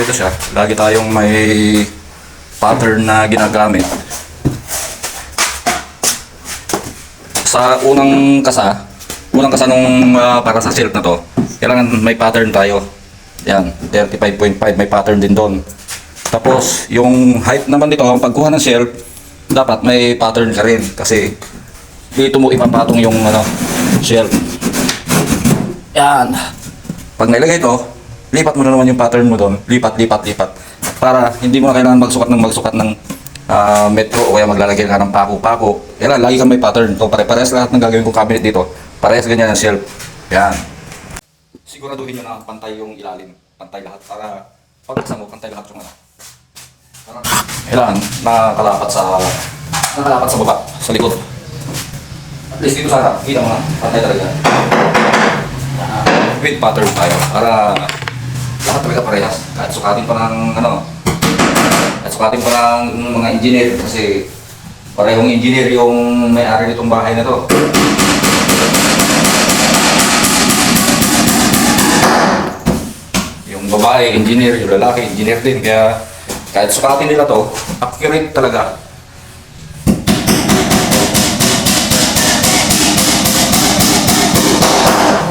ito siya. Lagi tayong may pattern na ginagamit. Sa unang kasa, unang kasa nung ah, para sa silk na to, kailangan may pattern tayo. Yan, 35.5 may pattern din doon. Tapos, yung height naman dito, ang pagkuha ng shelf, dapat may pattern ka rin kasi dito mo ipapatong yung ano, shelf. Yan. Pag nailagay ito, lipat mo na naman yung pattern mo doon. Lipat, lipat, lipat. Para hindi mo na kailangan magsukat ng magsukat ng ah, metro o kaya maglalagay ka ng pako-pako. Kailangan lagi kang may pattern. So, pare-parehas lahat ng gagawin kong cabinet dito. Parehas ganyan ang shelf. Yan. Siguraduhin nyo na pantay yung ilalim. Pantay lahat. Para pagkasa mo, pantay lahat yung ano. Kailangan nakakalapat sa nakakalapat sa baba, sa likod. At least dito sana, kita mo na, pantay talaga. With pattern tayo. Para lahat talaga parehas. Kahit sukatin pa ng ano, kahit sukatin pa ng mga engineer kasi parehong engineer yung may-ari nitong bahay na to. Yung babae, engineer, yung lalaki, engineer din. Kaya kahit sukatin nila to, accurate talaga.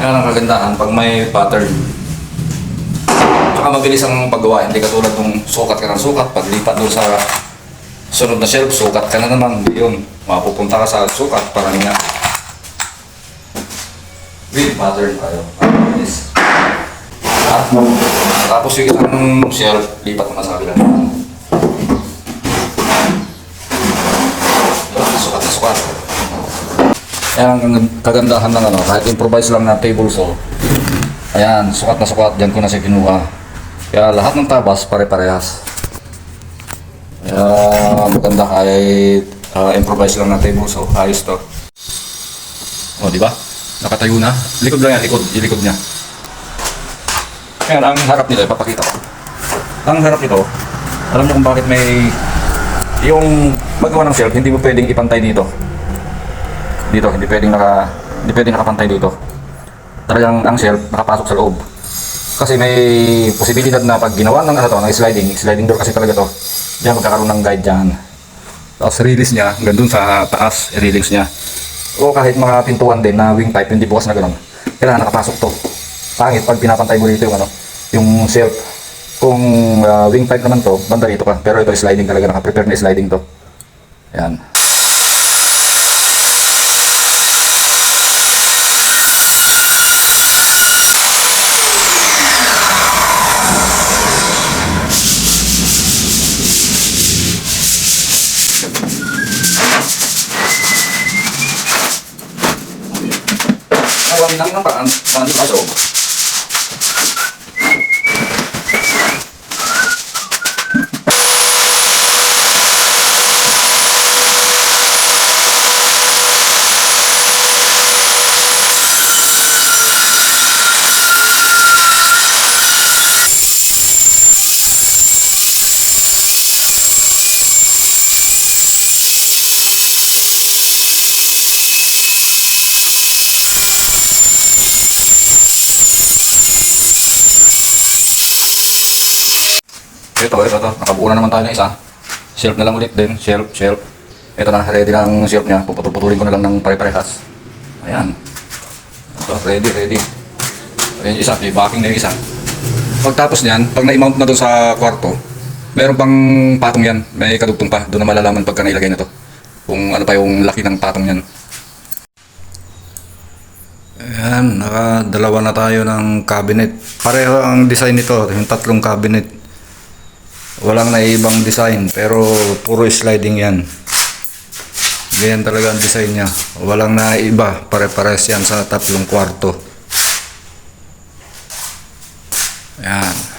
Yan ang kagandahan pag may pattern. Tsaka mabilis ang paggawa, hindi katulad nung sukat ka ng sukat, paglipat doon sa sunod na shelf, sukat ka na naman, hindi yun. Mapupunta ka sa sukat, parang nga. With pattern tayo. Mabilis. At, tapos yung isang shelf, lipat naman sa kabila. Sukat na sukat. Ayan ang kagandahan ng ano, kahit improvise lang na table saw. Ayan, sukat na sukat, dyan ko na siya kinuha. Kaya lahat ng tabas pare-parehas. Kaya maganda kahit ah, improvise lang na table saw, ayos to. O, di ba? Nakatayo na. Likod lang yan, likod, yung likod niya. Kaya ang harap nito, ipapakita ko. Ang harap nito, alam niyo kung bakit may yung magawa ng shelf, hindi mo pwedeng ipantay dito dito hindi pwedeng naka hindi pwedeng nakapantay dito talagang ang shelf nakapasok sa loob kasi may posibilidad na pag ginawa ng ano to ng sliding sliding door kasi talaga to diyan magkakaroon ng guide dyan tapos release niya hanggang dun sa taas release niya. O kahit mga pintuan din na wing type hindi bukas na gano'n kailangan nakapasok to. Pangit pag pinapantay mo dito yung ano yung shelf kung uh, wing type naman to banda dito ka. Pero ito sliding talaga naka-prepare na sliding to yan Gawin lang ng paraan na hindi sa Ito, ito, ito. Nakabuo na naman tayo ng isa. Shelf na lang ulit din. Shelf, shelf. Ito na, ready na ang shelf niya. Puputol-putulin ko na lang ng pare-parehas. Ayan. Ito, ready, ready. Ayan yung isa, may backing na yung isa. Pagtapos niyan, pag na-mount na doon sa kwarto, meron pang patong yan. May kadugtong pa. Doon na malalaman pagka nailagay na to. Kung ano pa yung laki ng patong yan. Ayan, nakadalawa na tayo ng cabinet. Pareho ang design nito, yung tatlong cabinet. Walang naibang design, pero puro sliding yan. Ganyan talaga ang design niya. Walang naiba, pare-pares yan sa tatlong kwarto. Ayan.